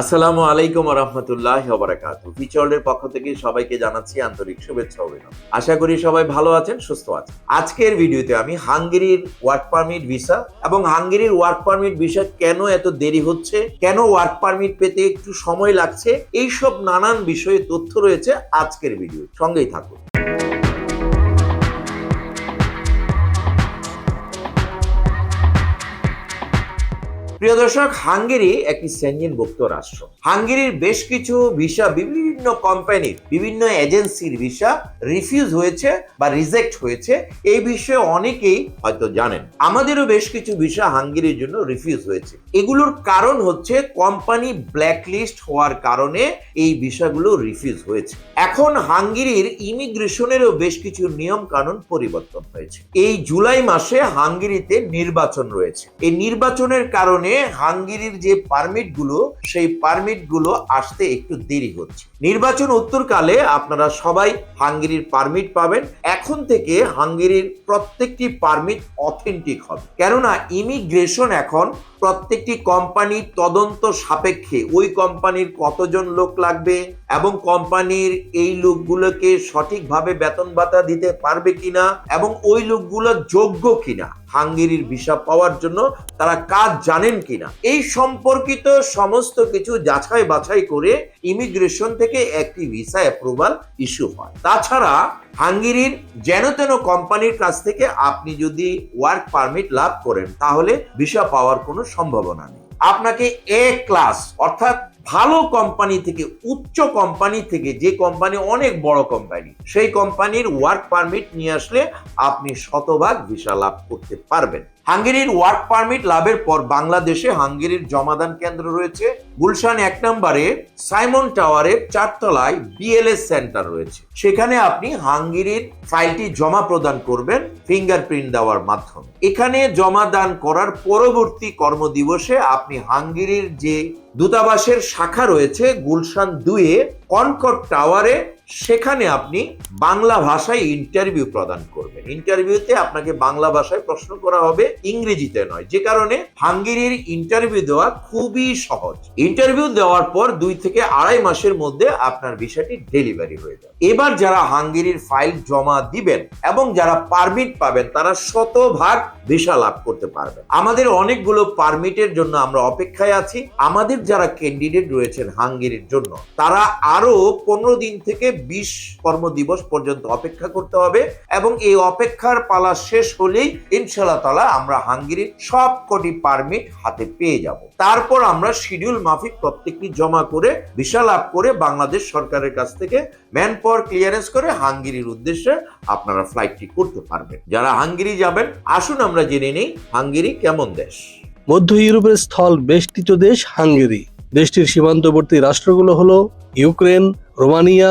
আসসালামু আলাইকুম রহমতুল্লাহ বারাকাত ফিচর্ডের পক্ষ থেকে সবাইকে জানাচ্ছি আন্তরিক শুভেচ্ছা অভিনন্দন। আশা করি সবাই ভালো আছেন, সুস্থ আছেন। আজকের ভিডিওতে আমি হাঙ্গেরির ওয়ার্ক পারমিট ভিসা এবং হাঙ্গেরির ওয়ার্ক পারমিট ভিসা কেন এত দেরি হচ্ছে, কেন ওয়ার্ক পারমিট পেতে একটু সময় লাগছে, এইসব নানান বিষয়ে তথ্য রয়েছে আজকের ভিডিও সঙ্গেই থাকুন। প্রিয় দর্শক, হাঙ্গেরি একটি সেনজেনভুক্ত রাষ্ট্র। হাঙ্গেরির বেশ কিছু ভিসা, বিভিন্ন কোম্পানির বিভিন্ন এজেন্সির ভিসা রিফিউজ হয়েছে বা রিজেক্ট হয়েছে। এই বিষয়ে অনেকেই হয়তো জানেন। আমাদেরও বেশ কিছু ভিসা হাঙ্গেরির জন্য রিফিউজ হয়েছে। এগুলোর কারণ হচ্ছে কোম্পানি ব্ল্যাকলিস্ট হওয়ার কারণে এই ভিসাগুলো রিফিউজ হয়েছে। এখন হাঙ্গেরির ইমিগ্রেশনেরও বেশ কিছু নিয়ম কানুন পরিবর্তন হয়েছে। এই জুলাই মাসে হাঙ্গেরিতে নির্বাচন রয়েছে। এই নির্বাচনের কারণে হাঙ্গেরির যে পারমিটগুলো, সেই পারমিটগুলো আসতে একটু দেরি হচ্ছে। নির্বাচন উত্তরকালে আপনারা সবাই হাঙ্গেরির পারমিট পাবেন। এখন থেকে হাঙ্গেরির প্রত্যেকটি পারমিট অথেন্টিক হবে। কেননা ইমিগ্রেশন এখন প্রত্যেকটি কোম্পানি তদন্ত সাপেক্ষে ওই কোম্পানির কতজন লোক লাগবে এবং কোম্পানির এই লোকগুলোকে সঠিকভাবে বেতন ভাতা দিতে পারবে কিনা এবং ওই লোকগুলো যোগ্য কিনা? হাঙ্গেরির ভিসা পাওয়ার জন্য তারা কাজ জানেন কিনা? এই সম্পর্কিত সমস্ত কিছু যাচাই বাছাই করে ইমিগ্রেশন থেকে একটি ভিসা অ্যাপ্রুভাল ইস্যু হয়। তাছাড়া হাঙ্গেরির যেন তেন কোম্পানির কাছ থেকে আপনি যদি ওয়ার্ক পারমিট লাভ করেন, তাহলে ভিসা পাওয়ার কোনো সম্ভাবনা নেই। আপনাকে এ ক্লাস অর্থাৎ ভালো কোম্পানি থেকে, উচ্চ কোম্পানি থেকে, যে কোম্পানি অনেক বড় কোম্পানি সেই কোম্পানির ওয়ার্ক পারমিট নিয়ে আসলে আপনি শতভাগ ভিসা লাভ করতে পারবেন। হাঙ্গেরির ওয়ার্ক পারমিট লাভের পর বাংলাদেশে হাঙ্গেরির জমাদান কেন্দ্র রয়েছে। গুলশান এক নম্বরে, সাইমন টাওয়ারের চারতলায় বিএলএস সেন্টার রয়েছে। সেখানে আপনি হাঙ্গেরির ফাইলটি জমা প্রদান করবেন ফিঙ্গারপ্রিন্ট দেওয়ার মাধ্যমে। এখানে জমা দান করার পরবর্তী কর্মদিবসে আপনি হাঙ্গেরির যে দূতাবাসের শাখা রয়েছে, গুলশান দুয়ে কনকট টাওয়ারে সেখানে আপনি বাংলা ভাষায় ইন্টারভিউ প্রদান করবেন। ইন্টারভিউতে আপনাকে বাংলা ভাষায় প্রশ্ন করা হবে, ইংরেজিতে নয়। যে কারণে হাঙ্গেরির ইন্টারভিউ দেওয়া খুবই সহজ। ইন্টারভিউ দেওয়ার পর দুই থেকে আড়াই মাসের মধ্যে আপনার বিষয়টি ডেলিভারি হয়ে যাবে। এবার যারা হাঙ্গেরির ফাইল জমা দিবেন এবং যারা পারমিট পাবেন, তারা শতভাগ ভিসা লাভ করতে পারবেন। আমাদের অনেকগুলো পারমিটের জন্য আমরা অপেক্ষায় আছি। আমাদের যারা ক্যান্ডিডেট রয়েছেন হাঙ্গেরির জন্য, তারা আরও পনেরো দিন থেকে বিশ কর্মদিবস পর্যন্ত অপেক্ষা করতে হবে এবং এই অপেক্ষার পালা শেষ হলেই ইনশাল্লাহ তালা আমরা হাঙ্গেরির সব কটি পারমিট হাতে পেয়ে যাব। তারপর আমরা শিডিউল মাফিক প্রত্যেকটি জমা করে ভিসা লাভ করে বাংলাদেশ সরকারের কাছ থেকে ম্যান পাওয়ার ক্লিয়ারেন্স করে হাঙ্গেরির উদ্দেশ্যে আপনারা ফ্লাইটটি করতে পারবেন। যারা হাঙ্গেরি যাবেন, আসুন আমরা জেনে নিই হাঙ্গেরি কেমন দেশ। মধ্য ইউরোপের স্থল বেষ্টিত দেশ হাঙ্গেরি। দেশটির সীমান্তবর্তী রাষ্ট্রগুলো হলো Ukraine, Romania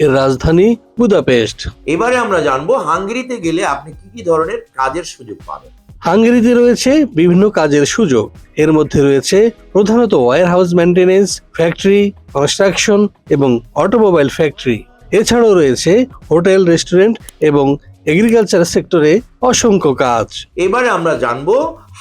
এর রাজধানী বুদাপেস্ট। এবারে আমরা জানব হাঙ্গেরিতে গেলে আপনি কি কি ধরনের কাজের সুযোগ পাবেন। হাঙ্গেরিতে রয়েছে বিভিন্ন কাজের সুযোগ। এর মধ্যে রয়েছে প্রধানত warehouse maintenance factory construction এবং অটোমোবাইল ফ্যাক্টরি এছাড়াও রয়েছে হোটেল রেস্টুরেন্ট এবং এগ্রিকালচার সেক্টরে অসংখ্য কাজ। এবারে আমরা জানব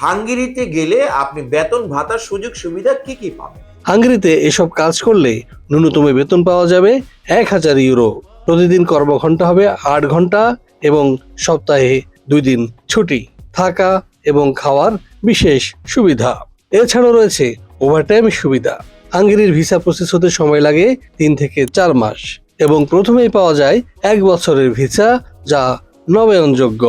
হাঙ্গেরিতে গেলে আপনি বেতন ভাতার সুযোগ সুবিধা কি কি পাবেন। হাঙ্গেরিতে এসব কাজ করলে ন্যূনতম বেতন পাওয়া যাবে এক হাজার ইউরো। প্রতিদিন কর্মঘন্টা হবে আট ঘণ্টা এবং সপ্তাহে দুই দিন ছুটি, থাকা এবং খাওয়ার বিশেষ সুবিধা। এছাড়াও রয়েছে ওভারটাইম সুবিধা। হাঙ্গেরির ভিসা প্রসেস হতে সময় লাগে তিন থেকে চার মাস এবং প্রথমেই পাওয়া যায় এক বছরের ভিসা যা নবায়নযোগ্য।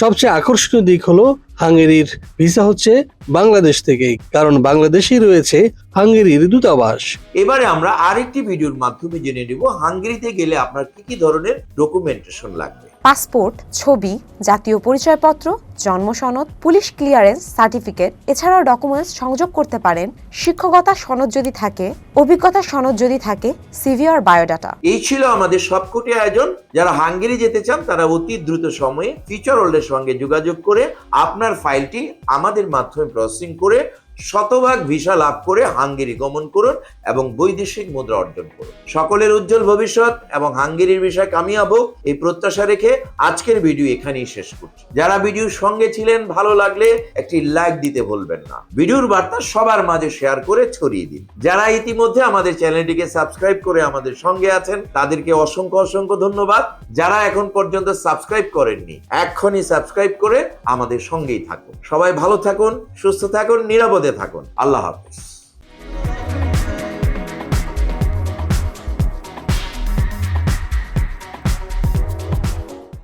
সবচেয়ে আকর্ষণীয় দিক হলো হাঙ্গেরির ভিসা হচ্ছে বাংলাদেশ থেকেই কারণ বাংলাদেশেই রয়েছে হাঙ্গেরির দূতাবাস। এবারে আমরা আরেকটি ভিডিওর মাধ্যমে জেনে নেব হাঙ্গেরিতে গেলে আপনার কি কি ধরনের ডকুমেন্টেশন লাগবে। পাসপোর্ট ছবি জাতীয় পরিচয়পত্র জন্ম সনদ পুলিশ ক্লিয়ারেন্স সার্টিফিকেট এছাড়াও ডকুমেন্টস সংযোগ করতে পারেন। শিক্ষকতা সনদ যদি থাকে অভিজ্ঞতা সনদ যদি থাকে সিভি আর বায়োডাটা। এই ছিল আমাদের সবকটি আয়োজন। যারা হাঙ্গেরি যেতে চান তারা অতি দ্রুত সময়ে ফিচার হোল্ডের সঙ্গে যোগাযোগ করে আপনার ফাইলটি আমাদের মাধ্যমে প্রসেসিং করে শতভাগ ভিসা লাভ করে হাঙ্গেরি গমন করুন এবং বৈদেশিক মুদ্রা অর্জন করুন। সকলের উজ্জ্বল ভবিষ্যৎ এবং হাঙ্গেরির বিষয় কামিয়াব এই প্রত্যাশা রেখে আজকের ভিডিও এখানেই শেষ করছি। যারা ভিডিওর সঙ্গে ছিলেন, ভালো লাগলে একটি লাইক দিতে ভুলবেন না। ভিডিওর বার্তা সবার মাঝে শেয়ার করে ছড়িয়ে দিন। যারা ইতিমধ্যে আমাদের চ্যানেলটিকে সাবস্ক্রাইব করে আমাদের সঙ্গে আছেন, তাদেরকে অসংখ্য অসংখ্য ধন্যবাদ। যারা এখন পর্যন্ত সাবস্ক্রাইব করেননি, এক্ষুনি সাবস্ক্রাইব করে আমাদের সঙ্গেই থাকুন। সবাই ভালো থাকুন, সুস্থ থাকুন, নিরাপদে থাকুন। আল্লাহ হাফিজ।